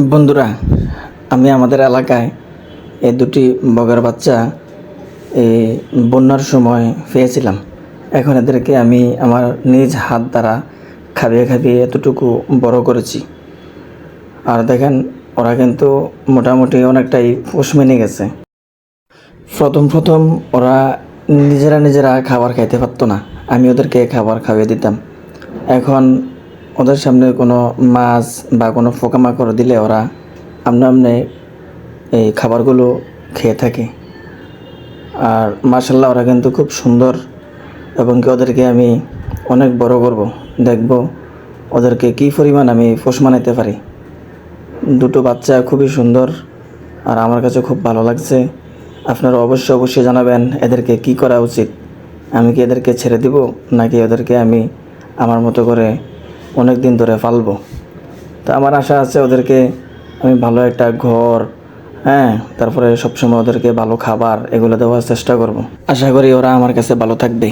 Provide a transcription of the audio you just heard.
বন্ধুরা, আমি আমাদের এলাকায় এ দুটি বগার বাচ্চা বন্যার সময় পেয়েছিলাম। এখন এদেরকে আমি আমার নিজ হাত দ্বারা খাবিয়ে খাবিয়ে এতটুকু বড় করেছি। আর দেখেন, ওরা কিন্তু মোটামুটি অনেকটাই পোষ মেনে গেছে। প্রথম প্রথম ওরা নিজেরা নিজেরা খাবার খাইতে পারতো না। আমি ওদেরকে খাবার খাইয়ে দিতাম। এখন ওদের সামনে কোনো মাছ বা কোনো পোকামাকড় দিলে ওরা আমনে আমনে এই খাবারগুলো খেয়ে থাকে। আর মার্শাল্লাহ ওরা কিন্তু খুব সুন্দর এবং কি ওদেরকে আমি অনেক বড় করব। দেখব ওদেরকে কী পরিমাণ আমি পোষ মানাইতে পারি। দুটো বাচ্চা খুবই সুন্দর আর আমার কাছে খুব ভালো লাগছে। আপনারা অবশ্যই অবশ্যই জানাবেন এদেরকে কি করা উচিত। আমি কি এদেরকে ছেড়ে দিব নাকি ওদেরকে আমি আমার মতো করে অনেক দিন ধরে পালবো তো আমার আশা আছে ওদেরকে আমি ভালো একটা ঘর হ্যাঁ তারপরে সবসময় ওদেরকে ভালো খাবার এগুলো দেওয়ার চেষ্টা করব। আশা করি ওরা আমার কাছে ভালো থাকবে।